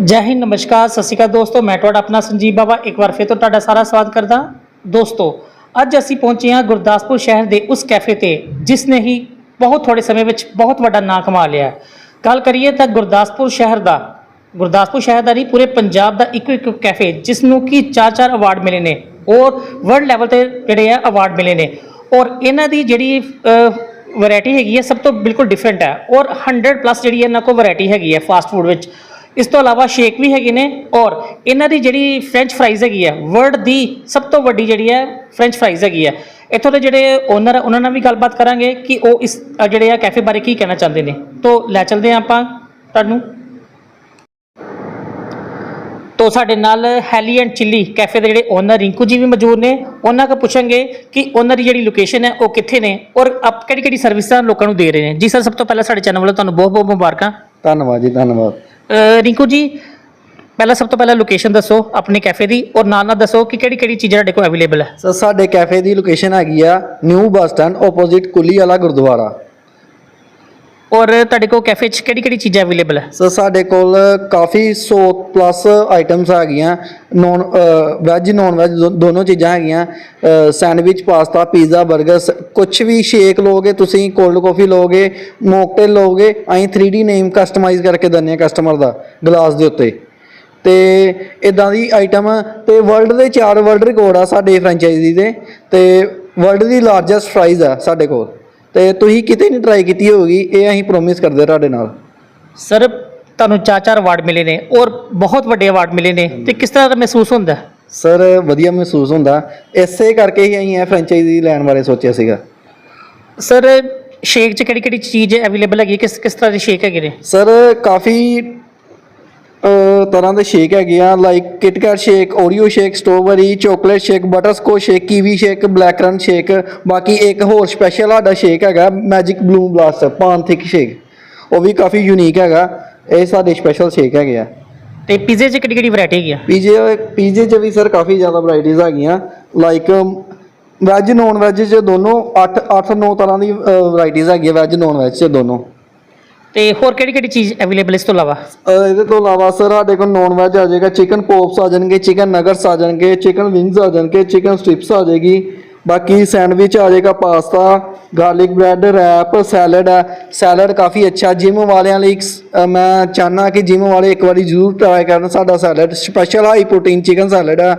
ਜੈ ਹਿੰਦ, ਨਮਸਕਾਰ, ਸਤਿ ਸ਼੍ਰੀ ਅਕਾਲ ਦੋਸਤੋ, ਮੈਂ ਤੁਹਾਡਾ ਆਪਣਾ ਸੰਜੀਵ ਬਾਬਾ ਇੱਕ ਵਾਰ ਫਿਰ ਤੋਂ ਤੁਹਾਡਾ ਸਾਰਾ ਸਵਾਗਤ ਕਰਦਾ ਦੋਸਤੋ, ਅੱਜ ਅਸੀਂ ਪਹੁੰਚੇ ਹਾਂ ਗੁਰਦਾਸਪੁਰ ਸ਼ਹਿਰ ਦੇ ਉਸ ਕੈਫੇ ਤੇ ਜਿਸ ਨੇ ਹੀ ਬਹੁਤ ਥੋੜੇ ਸਮੇਂ ਵਿੱਚ ਬਹੁਤ ਵੱਡਾ ਨਾਂ ਕਮਾ ਲਿਆ ਗੱਲ ਕਰੀਏ ਤਾਂ ਗੁਰਦਾਸਪੁਰ ਸ਼ਹਿਰ ਦਾ, ਗੁਰਦਾਸਪੁਰ ਸ਼ਹਿਰ ਦਾ ਨਹੀਂ, ਪੂਰੇ ਪੰਜਾਬ ਦਾ ਇੱਕੋ ਇੱਕ ਕੈਫੇ ਜਿਸ ਨੂੰ ਕਿ ਚਾਰ ਚਾਰ ਅਵਾਰਡ ਮਿਲੇ ਨੇ, ਔਰ ਵਰਲਡ ਲੈਵਲ ਤੇ ਜਿਹੜੇ ਆ ਅਵਾਰਡ ਮਿਲੇ ਨੇ, ਔਰ ਇਹਨਾਂ ਦੀ ਜਿਹੜੀ ਵੈਰਾਈਟੀ ਹੈਗੀ ਹੈ, ਸਭ ਤੋਂ ਬਿਲਕੁਲ ਡਿਫਰੈਂਟ ਹੈ, ਔਰ 100 ਪਲੱਸ ਜਿਹੜੀ ਇਹਨਾਂ ਕੋਲ ਵੈਰਾਈਟੀ ਹੈਗੀ ਹੈ ਫਾਸਟ ਫੂਡ ਵਿੱਚ। ਇਸ ਤੋਂ ਇਲਾਵਾ ਸ਼ੇਕ ਵੀ ਹੈਗੇ ਨੇ ਔਰ ਇਹਨਾਂ ਦੀ ਜਿਹੜੀ ਫ੍ਰੈਂਚ ਫਰਾਈਜ਼ ਹੈਗੀ ਹੈ ਵਰਲਡ ਦੀ ਸਭ ਤੋਂ ਵੱਡੀ ਜਿਹੜੀ ਹੈ ਫ੍ਰੈਂਚ ਫਰਾਈਜ਼ ਹੈਗੀ ਹੈ। ਇੱਥੋਂ ਦੇ ਜਿਹੜੇ ਓਨਰ ਉਹਨਾਂ ਨਾਲ ਵੀ ਗੱਲਬਾਤ ਕਰਾਂਗੇ ਕਿ ਉਹ ਇਸ ਜਿਹੜੇ ਆ ਕੈਫੇ ਬਾਰੇ ਕੀ ਕਹਿਣਾ ਚਾਹੁੰਦੇ ਨੇ। ਤੋਂ ਲੈ ਚਲਦੇ ਹਾਂ ਆਪਾਂ ਤੁਹਾਨੂੰ। ਤੋ ਸਾਡੇ ਨਾਲ ਹੈਲੀ ਐਂਡ ਚਿੱਲੀ ਕੈਫੇ ਦੇ ਜਿਹੜੇ ਓਨਰ ਰਿੰਕੂ ਜੀ ਵੀ ਮੌਜੂਦ ਨੇ। ਉਹਨਾਂ ਕੋ ਪੁੱਛਾਂਗੇ ਕਿ ਉਹਨਾਂ ਦੀ ਜਿਹੜੀ ਲੋਕੇਸ਼ਨ ਹੈ, ਉਹ ਕਿੱਥੇ ਨੇ ਔਰ ਆਪ ਕਿਹੜੀ ਕਿਹੜੀ ਸਰਵਿਸਾਂ ਲੋਕਾਂ ਨੂੰ ਦੇ ਰਹੇ ਨੇ। ਜੀ ਸਰ ਸਭ ਤੋਂ ਪਹਿਲਾਂ ਸਾਡੇ ਚੈਨਲ ਵੱਲੋਂ ਤੁਹਾਨੂੰ ਬਹੁਤ ਬਹੁਤ ਮੁਬਾਰਕਾਂ। ਧੰਨਵਾਦ ਜੀ, ਧੰਨਵਾਦ। ਰਿੰਕੂ ਜੀ, ਪਹਿਲਾਂ ਸਭ ਤੋਂ ਪਹਿਲਾਂ ਲੋਕੇਸ਼ਨ ਦੱਸੋ ਆਪਣੇ ਕੈਫੇ ਦੀ ਔਰ ਨਾਲ ਨਾਲ ਦੱਸੋ ਕਿ ਕਿਹੜੀ ਕਿਹੜੀ ਚੀਜ਼ਾਂ ਤੁਹਾਡੇ ਕੋਲ ਅਵੇਲੇਬਲ ਹੈ। ਸਰ, ਸਾਡੇ ਕੈਫੇ ਦੀ ਲੋਕੇਸ਼ਨ ਹੈਗੀ ਆ ਨਿਊ ਬੱਸ ਸਟੈਂਡ ਆਪੋਜ਼ਿਟ ਕੁੱਲੀ ਵਾਲਾ ਗੁਰਦੁਆਰਾ। ਔਰ ਤੁਹਾਡੇ ਕੋਲ ਕੈਫੇ 'ਚ ਕਿਹੜੀ ਕਿਹੜੀ ਚੀਜ਼ਾਂ ਅਵੇਲੇਬਲ ਹੈ ਸਰ ਸਾਡੇ ਕੋਲ ਕਾਫੀ 100 ਪਲੱਸ ਆਈਟਮਸ ਹੈਗੀਆਂ ਨੌਨ ਵੈਜ ਨੌਨ ਵੈਜ ਦੋਨੋਂ ਚੀਜ਼ਾਂ ਹੈਗੀਆਂ ਸੈਂਡਵਿਚ ਪਾਸਤਾ ਪੀਜ਼ਾ 버ਗਰ ਕੁਝ ਵੀ ਸ਼ੇਕ ਲੋਗੇ ਤੁਸੀਂ ਕੋਲਡ ਕਾਫੀ ਲੋਗੇ ਮੋਕਟੇਲ ਲੋਗੇ ਅਸੀਂ 3D ਨੇਮ ਕਸਟਮਾਈਜ਼ ਕਰਕੇ ਦਿੰਦੇ ਆ ਕਸਟਮਰ ਦਾ ਗਲਾਸ ਦੇ ਉੱਤੇ। ਤੇ ਇਦਾਂ ਦੀ ਆਈਟਮ ਤੇ ਵਰਲਡ ਦੇ ਚਾਰ ਵਰਲਡ ਰਿਕਾਰਡ ਆ ਸਾਡੇ ਫਰੈਂਚਾਈਜ਼ੀ ਦੇ ਤੇ ਵਰਲਡ ਦੀ ਲਾਰਜੈਸਟ ਫਰਾਈਜ਼ ਆ ਸਾਡੇ ਕੋਲ। ਤੇ ਤੁਸੀਂ ਕਿਤੇ ਨਹੀਂ ਟਰਾਈ ਕੀਤੀ ਹੋਊਗੀ ਇਹ ਅਸੀਂ ਪ੍ਰੋਮਿਸ ਕਰਦੇ ਤੁਹਾਡੇ ਨਾਲ ਸਰ ਤੁਹਾਨੂੰ ਚਾਰ ਚਾਰ ਅਵਾਰਡ ਮਿਲੇ ਨੇ ਔਰ ਬਹੁਤ ਵੱਡੇ ਅਵਾਰਡ ਮਿਲੇ ਨੇ ਤੇ ਕਿਸ ਤਰ੍ਹਾਂ ਦਾ ਮਹਿਸੂਸ ਹੁੰਦਾ? ਸਰ ਵਧੀਆ ਮਹਿਸੂਸ ਹੁੰਦਾ ਇਸੇ ਕਰਕੇ ਹੀ ਅਸੀਂ ਇਹ ਫਰੈਂਚਾਈਜ਼ੀ ਲੈਣ ਬਾਰੇ ਸੋਚਿਆ ਸੀਗਾ ਸਰ ਸ਼ੇਕ 'ਚ ਕਿਹੜੀ ਕਿਹੜੀ ਚੀਜ਼ ਅਵੇਲੇਬਲ ਹੈਗੀ? ਕਿਸ ਕਿਸ ਤਰ੍ਹਾਂ ਦੇ ਸ਼ੇਕ ਹੈਗੇ ਨੇ ਸਰ ਕਾਫੀ ਤਰ੍ਹਾਂ ਦੇ ਸ਼ੇਕ ਹੈਗੇ ਆ like KitKat shake Oreo shake strawberry chocolate shake butterscotch shake kiwi shake black run shake ਬਾਕੀ ਇੱਕ ਹੋਰ ਸਪੈਸ਼ਲ ਸਾਡਾ ਸ਼ੇਕ ਹੈਗਾ magic bloom blast paan thick shake ਉਹ ਵੀ ਕਾਫੀ ਯੂਨੀਕ ਹੈਗਾ ਇਹ ਸਾਡੇ ਸਪੈਸ਼ਲ ਸ਼ੇਕ ਹੈਗੇ ਆ। ਤੇ ਪੀਜ਼ੇ 'ਚ ਕਿਹੜੀ ਕਿਹੜੀ ਵੈਰਾਈਟੀ ਹੈਗੀ ਆ? ਪੀਜੇ ਪੀਜੇ ਚ ਵੀ ਸਰ ਕਾਫੀ ਜ਼ਿਆਦਾ ਵੈਰਾਈਟੀਆਂ ਹੈਗੀਆਂ ਲਾਈਕ ਵੈਜ ਨੌਨ ਵੈਜ ਚ ਦੋਨੋਂ 8 8 9 ਤਰ੍ਹਾਂ ਦੀ ਵੈਰਾਈਟੀਆਂ ਹੈਗੀਆਂ ਵੈਜ ਨੌਨ ਵੈਜ ਚ ਦੋਨੋਂ। ਤੇ ਹੋਰ ਕਿਹੜੀ ਕਿਹੜੀ ਚੀਜ਼ ਅਵੇਲੇਬਲ ਇਸ ਤੋਂ ਇਲਾਵਾ? ਅਹ ਇਹਦੇ ਤੋਂ ਇਲਾਵਾ ਸਰ ਸਾਡੇ ਕੋਲ ਨੌਨ ਵੈਜ ਆ ਜਾਏਗਾ ਚਿਕਨ ਪੋਪਸ ਆ ਜਾਣਗੇ ਚਿਕਨ ਨਗਰਸ ਆ ਜਾਣਗੇ ਚਿਕਨ ਵਿੰਗਸ ਆ ਜਾਣਗੇ ਚਿਕਨ ਸਟ੍ਰਿਪਸ ਆ ਜਾਏਗੀ, ਬਾਕੀ ਸੈਂਡਵਿਚ ਆ ਜਾਏਗਾ pasta garlic bread wrap salad ਹੈ ਸੈਲਡ ਕਾਫੀ ਅੱਛਾ ਜਿਮ ਵਾਲਿਆਂ ਲਈ ਇੱਕ ਸ- ਅਹ ਮੈਂ ਚਾਹਨਾ ਕਿ ਜਿਮ ਵਾਲੇ ਇੱਕ ਵਾਰੀ ਜ਼ਰੂਰ ਟਰਾਈ ਕਰਨ, ਸਾਡਾ salad special high protein chicken salad ਹੈ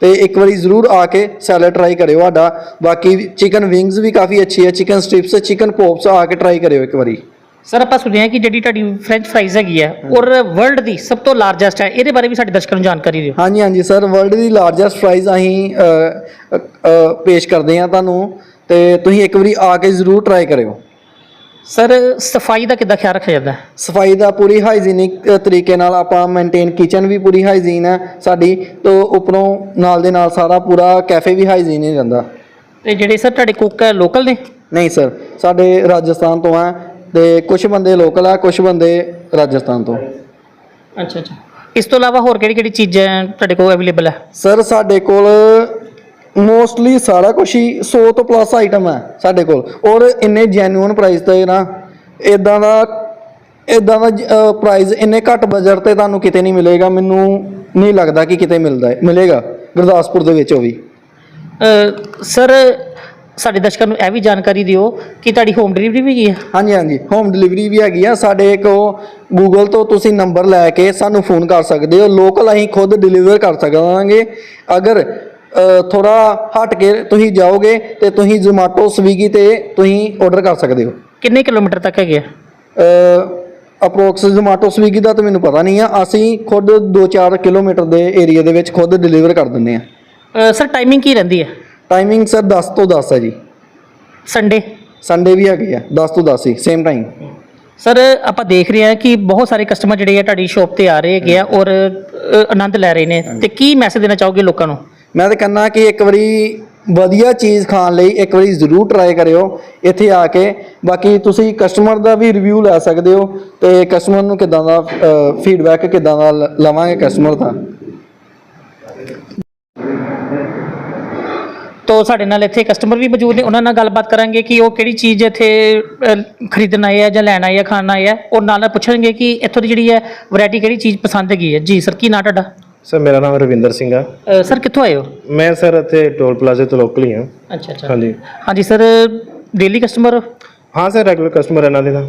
ਤੇ ਇੱਕ ਵਾਰੀ ਜ਼ਰੂਰ ਆ ਕੇ ਸੈਲਡ ਟਰਾਈ ਕਰਿਓ ਸਾਡਾ। ਬਾਕੀ ਚਿਕਨ ਵਿੰਗਸ ਵੀ ਕਾਫੀ ਅੱਛੀ ਹੈ ਚਿਕਨ ਸਟ੍ਰਿਪਸ ਚਿਕਨ ਪੋਪਸ ਆ ਕੇ ਟਰਾਈ ਕਰਿਓ ਇੱਕ ਵਾਰੀ। ਸਰ ਆਪਾਂ ਸੁਣਿਆ ਕਿ ਜਿਹੜੀ ਤੁਹਾਡੀ ਫ੍ਰੈਂਚ ਫਰਾਈਜ਼ ਹੈਗੀ ਹੈ ਔਰ ਵਰਲਡ ਦੀ ਸਭ ਤੋਂ ਲਾਰਜੈਸਟ ਹੈ ਇਹਦੇ ਬਾਰੇ ਵੀ ਸਾਡੇ ਦਰਸ਼ਕਾਂ ਨੂੰ ਜਾਣਕਾਰੀ ਦਿਓ। ਹਾਂਜੀ ਹਾਂਜੀ ਸਰ ਵਰਲਡ ਦੀ ਲਾਰਜੈਸਟ ਫਰਾਈਜ਼ ਅਸੀਂ ਅ, ਅ, ਅ, ਪੇਸ਼ ਕਰਦੇ ਹਾਂ ਤੁਹਾਨੂੰ ਤੇ ਤੁਸੀਂ ਇੱਕ ਵਾਰੀ ਆ ਕੇ ਜ਼ਰੂਰ ਟਰਾਈ ਕਰਿਓ। ਸਰ ਸਫ਼ਾਈ ਦਾ ਕਿੱਦਾਂ ਖਿਆਲ ਰੱਖਿਆ ਜਾਂਦਾ ਹੈ? ਸਫ਼ਾਈ ਦਾ ਪੂਰੀ ਹਾਈਜੀਨਿਕ ਤਰੀਕੇ ਨਾਲ ਆਪਾਂ ਮੇਨਟੇਨ ਕਿਚਨ ਵੀ ਪੂਰੀ ਹਾਈਜੀਨ ਹੈ ਸਾਡੀ ਤੋਂ ਉੱਪਰੋਂ ਨਾਲ ਦੇ ਨਾਲ ਸਾਰਾ ਪੂਰਾ ਕੈਫੇ ਵੀ ਹਾਈਜੀਨ ਹੀ ਰਹਿੰਦਾ। ਤੇ ਜਿਹੜੇ ਸਰ ਤੁਹਾਡੇ ਕੁੱਕ ਹੈ ਲੋਕਲ ਨੇ? ਨਹੀਂ ਸਰ ਸਾਡੇ ਰਾਜਸਥਾਨ ਤੋਂ ਆ ਤੇ ਕੁਝ ਬੰਦੇ ਲੋਕਲ ਆ ਕੁਝ ਬੰਦੇ ਰਾਜਸਥਾਨ ਤੋਂ। ਅੱਛਾ ਅੱਛਾ। ਇਸ ਤੋਂ ਇਲਾਵਾ ਹੋਰ ਕਿਹੜੀ ਕਿਹੜੀ ਚੀਜ਼ਾਂ ਤੁਹਾਡੇ ਕੋਲ ਅਵੇਲੇਬਲ ਹੈ ਸਰ ਸਾਡੇ ਕੋਲ ਮੋਸਟਲੀ ਸਾਰਾ ਕੁਝ ਹੀ 100 ਤੋਂ ਪਲੱਸ ਆਈਟਮ ਹੈ ਸਾਡੇ ਕੋਲ। ਔਰ ਇੰਨੇ ਜੈਨੂਇਨ ਪ੍ਰਾਈਸ ਤੇ ਨਾ ਇਦਾਂ ਦਾ ਇਦਾਂ ਦਾ ਪ੍ਰਾਈਸ ਇੰਨੇ ਘੱਟ ਬਜਟ ਤੇ ਤੁਹਾਨੂੰ ਕਿਤੇ ਨਹੀਂ ਮਿਲੇਗਾ। ਮੈਨੂੰ ਨਹੀਂ ਲੱਗਦਾ ਕਿ ਕਿਤੇ ਮਿਲਦਾ ਹੈ ਮਿਲੇਗਾ। ਗੁਰਦਾਸਪੁਰ ਦੇ ਵਿੱਚ ਉਹ ਵੀ। ਸਰ ਸਾਡੇ ਦਰਸ਼ਕਾਂ ਨੂੰ ਇਹ ਵੀ ਜਾਣਕਾਰੀ ਦਿਓ ਕਿ ਤੁਹਾਡੀ ਹੋਮ ਡਿਲੀਵਰੀ ਵੀ ਹੈਗੀ ਹੈ? ਹਾਂਜੀ ਹਾਂਜੀ। ਹੋਮ ਡਿਲੀਵਰੀ ਵੀ ਹੈਗੀ ਆ। ਸਾਡੇ ਕੋ ਗੂਗਲ ਤੋਂ ਤੁਸੀਂ ਨੰਬਰ ਲੈ ਕੇ ਸਾਨੂੰ ਫੋਨ ਕਰ ਸਕਦੇ ਹੋ। ਲੋਕਲ ਅਸੀਂ ਖੁਦ ਡਿਲੀਵਰ ਕਰ ਸਕਾਂਗੇ। ਅਗਰ ਥੋੜਾ ਹਟ ਕੇ ਤੁਸੀਂ ਜਾਓਗੇ ਤੇ ਤੁਸੀਂ ਜ਼ੋਮੈਟੋ ਸਵੀਗੀ ਤੇ ਤੁਸੀਂ ਆਰਡਰ ਕਰ ਸਕਦੇ ਹੋ। ਕਿੰਨੇ ਕਿਲੋਮੀਟਰ ਤੱਕ ਹੈਗੇ ਆ? ਅਪਰੋਕਸ ਜ਼ੋਮੈਟੋ ਸਵੀਗੀ ਦਾ ਤਾਂ ਮੈਨੂੰ ਪਤਾ ਨਹੀਂ ਆ। ਅਸੀਂ ਖੁਦ 2-4 ਕਿਲੋਮੀਟਰ ਦੇ ਏਰੀਆ ਦੇ ਵਿੱਚ ਖੁਦ ਡਿਲੀਵਰ ਕਰ ਦਿੰਦੇ ਆ। ਸਰ ਟਾਈਮਿੰਗ ਕੀ ਰਹਿੰਦੀ ਹੈ? ਟਾਈਮਿੰਗ ਸਰ 10 ਤੋਂ 10 ਹੈ ਜੀ। ਸੰਡੇ ਸੰਡੇ ਵੀ ਹੈਗੇ ਆ 10 ਤੋਂ 10 ਹੀ ਸੇਮ ਟਾਈਮ ਸਰ ਆਪਾਂ ਦੇਖ ਰਹੇ ਹਾਂ ਕਿ ਬਹੁਤ ਸਾਰੇ ਕਸਟਮਰ ਜਿਹੜੇ ਆ ਤੁਹਾਡੀ ਸ਼ਾਪ ਤੇ ਆ ਰਹੇ ਹੈਗੇ ਆ ਔਰ ਅ, ਆਨੰਦ ਲੈ ਰਹੇ ਨੇ। ਤੇ ਕੀ ਮੈਸੇਜ ਦੇਣਾ ਚਾਹੋਗੇ ਲੋਕਾਂ ਨੂੰ? ਮੈਂ ਤਾਂ ਕਹਿੰਦਾ ਕਿ ਇੱਕ ਵਾਰੀ ਵਧੀਆ ਚੀਜ਼ ਖਾਣ ਲਈ ਇੱਕ ਵਾਰੀ ਜ਼ਰੂਰ ਟਰਾਈ ਕਰਿਓ ਇੱਥੇ ਆ ਕੇ। ਬਾਕੀ ਤੁਸੀਂ ਕਸਟਮਰ ਦਾ ਵੀ ਰਿਵਿਊ ਲੈ ਸਕਦੇ ਹੋ ਤੇ ਕਸਟਮਰ ਨੂੰ ਕਿਦਾਂ ਦਾ ਫੀਡਬੈਕ ਕਿਦਾਂ ਦਾ ਲ- ਲਵਾਂਗੇ ਕਸਟਮਰ ਦਾ। ਤੋ ਸਾਡੇ ਨਾਲ ਇੱਥੇ ਕਸਟਮਰ ਵੀ ਮੌਜੂਦ ਨੇ ਉਹਨਾਂ ਨਾਲ ਗੱਲਬਾਤ ਕਰਾਂਗੇ ਕਿ ਉਹ ਕਿਹੜੀ ਚੀਜ਼ ਇੱਥੇ ਅ, ਖਰੀਦਣ ਆਏ ਆ ਜਾਂ ਲੈਣ ਆਏ ਆ ਖਾਣ ਆਏ ਆ। ਔਰ ਨਾਲ ਨਾਲ ਪੁੱਛਣਗੇ ਕਿ ਇੱਥੋਂ ਦੀ ਜਿਹੜੀ ਹੈ ਵੈਰਾਈਟੀ ਕਿਹੜੀ ਚੀਜ਼ ਪਸੰਦ ਹੈਗੀ ਹੈ। ਜੀ ਸਰ ਕੀ ਨਾਂ ਤੁਹਾਡਾ? ਸਰ ਮੇਰਾ ਨਾਮ ਰਵਿੰਦਰ ਸਿੰਘ ਆ। ਸਰ ਕਿੱਥੋਂ ਆਏ ਹੋ? ਮੈਂ ਸਰ ਇੱਥੇ ਟੋਲ ਪਲਾਜ਼ੇ ਤੋਂ ਲੋਕਲ ਹੀ ਹਾਂ ਅੱਛਾ ਅੱਛਾ। ਹਾਂਜੀ। ਹਾਂਜੀ ਸਰ ਡੇਲੀ ਕਸਟਮਰ ਹਾਂ? ਸਰ ਰੈਗੂਲਰ ਕਸਟਮਰ ਇਹਨਾਂ ਦੇ ਤਾਂ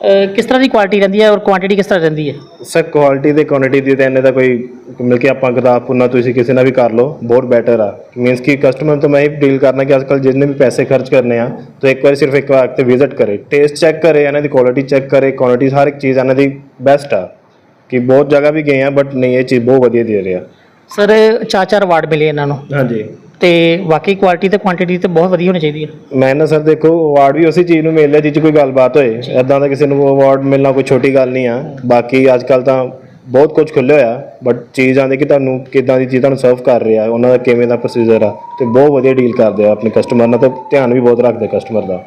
ਕਿਸ ਤਰ੍ਹਾਂ ਦੀ ਕੁਆਲਿਟੀ ਰਹਿੰਦੀ ਹੈ ਔਰ ਕੁਆਂਟੀਟੀ ਕਿਸ ਤਰ੍ਹਾਂ ਰਹਿੰਦੀ ਹੈ? ਸਰ ਕੁਆਲਿਟੀ ਤੇ ਕੁਆਂਟੀਟੀ ਦੀ ਤਾਂ ਇਹਨੇ ਦਾ ਕੋਈ ਮਿਲ ਕੇ ਆਪਾਂ ਗੁਰਦਾਸਪੁਰ ਤੁਸੀਂ ਕਿਸੇ ਨਾਲ ਵੀ ਕਰ ਲਓ ਬਹੁਤ ਬੈਟਰ ਆ। ਮੀਨਸ ਕਿ ਕਸਟਮਰ ਤੋਂ ਮੈਂ ਇਹ ਡੀਲ ਕਰਨਾ ਕਿ ਅੱਜਕੱਲ ਜਿੰਨੇ ਵੀ ਪੈਸੇ ਖਰਚ ਕਰਨੇ ਆ ਤਾਂ ਇੱਕ ਵਾਰ ਸਿਰਫ ਇੱਕ ਵਾਰ ਤੇ ਵਿਜ਼ਿਟ ਕਰੇ। ਟੇਸਟ ਚੈੱਕ ਕਰੇ ਇਹਨਾਂ ਦੀ ਕੁਆਲਿਟੀ ਚੈੱਕ ਕਰੇ ਕੁਆਂਟੀਟੀ ਹਰ ਇੱਕ ਚੀਜ਼ ਇਹਨਾਂ ਦੀ ਬੈਸਟ ਆ। ਕਿ ਬਹੁਤ ਜਗ੍ਹਾ ਵੀ ਗਏ ਆ ਬਟ ਨਹੀਂ ਇਹ ਚੀਜ਼ ਬਹੁਤ ਵਧੀਆ ਦੇ ਰਿਹਾ ਸਰ ਚਾਰ ਚਾਰ ਅਵਾਰਡ ਮਿਲੇ ਇਹਨਾਂ ਨੂੰ। ਹਾਂਜੀ। ਤੇ ਵਾਕਈ ਕੁਆਲਿਟੀ ਤੇ ਕੁਆਂਟੀਟੀ ਤੇ ਬਹੁਤ ਵਧੀਆ ਹੋਣੀ ਚਾਹੀਦੀ ਹੈ। ਮੈਂ ਨਾ ਸਰ ਦੇਖੋ ਅਵਾਰਡ ਵੀ ਉਸੇ ਚੀਜ਼ ਨੂੰ ਮਿਲ ਰਿਹਾ ਜਿਹ 'ਚ ਕੋਈ ਗੱਲਬਾਤ ਹੋਏ। ਐਦਾਂ ਦਾ ਕਿਸੇ ਨੂੰ ਅਵਾਰਡ ਮਿਲਣਾ ਕੋਈ ਛੋਟੀ ਗੱਲ ਨਹੀਂ ਆ। ਬਾਕੀ ਅੱਜ ਕੱਲ ਤਾਂ ਬਹੁਤ ਕੁਝ ਖੁੱਲਿਆ ਹੋਇਆ ਬਟ ਚੀਜ਼ ਆਂਦੇ ਕਿ ਤੁਹਾਨੂੰ ਕਿਦਾਂ ਦੀ ਚੀਜ਼ ਤੁਹਾਨੂੰ ਸਰਵ ਕਰ ਰਿਹਾ ਉਹਨਾਂ ਦਾ ਕਿਵੇਂ ਦਾ ਪ੍ਰੋਸੀਜਰ ਆ ਤੇ ਬਹੁਤ ਵਧੀਆ ਡੀਲ ਕਰਦੇ ਆ ਆਪਣੇ ਕਸਟਮਰ ਨਾਲ ਤੇ ਧਿਆਨ ਵੀ ਬਹੁਤ ਰੱਖਦੇ ਕਸਟਮਰ ਦਾ।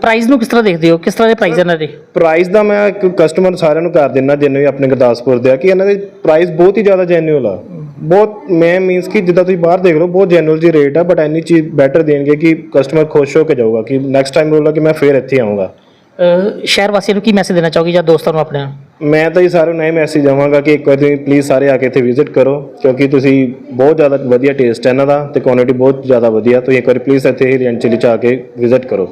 ਪ੍ਰਾਈਸ ਨੂੰ ਕਿਸ ਤਰ੍ਹਾਂ ਦੇਖਦੇ ਹੋ? ਕਿਸ ਤਰ੍ਹਾਂ ਦੇ ਪ੍ਰਾਈਸ ਇਹਨਾਂ ਦੇ? ਪ੍ਰਾਈਸ ਦਾ ਮੈਂ ਇੱਕ ਕਸਟਮਰ ਸਾਰਿਆਂ ਨੂੰ ਕਰ ਦਿੰਦਾ ਜਿੰਨੇ ਵੀ ਆਪਣੇ ਗੁਰਦਾਸਪੁਰ ਦੇ ਆ ਕਿ ਇਹਨਾਂ ਦੇ ਪ੍ਰਾਈਸ ਬਹੁਤ ਹੀ ਜ਼ਿਆਦਾ ਜੈਨੂਅਲ ਆ। ਬਹੁਤ ਮੈਂ ਮੀਨਸ ਕਿ ਜਿੱਦਾਂ ਤੁਸੀਂ ਬਾਹਰ ਦੇਖ ਲਓ ਬਹੁਤ ਜੈਨੂਅਲ ਜੀ ਰੇਟ ਆ ਬਟ ਇੰਨੀ ਚੀਜ਼ ਬੈਟਰ ਦੇਣਗੇ ਕਿ ਕਸਟਮਰ ਖੁਸ਼ ਹੋ ਕੇ ਜਾਊਗਾ ਕਿ ਨੈਕਸਟ ਟਾਈਮ ਬੋਲਦਾ ਕਿ ਮੈਂ ਫੇਰ ਇੱਥੇ ਆਊਂਗਾ। ਅ, ਸ਼ਹਿਰ ਵਾਸੀਆਂ ਨੂੰ ਕੀ ਮੈਸੇਜ ਦੇਣਾ ਚਾਹੋਗੇ ਜਾਂ ਦੋਸਤਾਂ ਨੂੰ ਆਪਣੇ ਮੈਂ ਤਾਂ ਜੀ ਸਾਰਿਆਂ ਨੂੰ ਇਹ ਮੈਸੇਜ ਦਵਾਂਗਾ ਕਿ ਇੱਕ ਵਾਰ ਤੁਸੀਂ ਪਲੀਜ਼ ਸਾਰੇ ਆ ਕੇ ਇੱਥੇ ਵਿਜ਼ਿਟ ਕਰੋ ਕਿਉਂਕਿ ਤੁਸੀਂ ਬਹੁਤ ਜ਼ਿਆਦਾ ਵਧੀਆ ਟੇਸਟ ਹੈ ਇਹਨਾਂ ਦਾ ਤੇ ਕੁਆਲਿਟੀ ਬਹੁਤ ਜ਼ਿਆਦਾ ਵਧੀਆ ਤੁਸੀਂ ਇੱਕ ਵਾਰ ਪਲੀਜ਼ ਇੱਥੇ ਹੀ ਰੈਂਟ ਚਿਲੀ ਚ ਆ ਕੇ ਵਿਜ਼ਿਟ ਕਰੋ।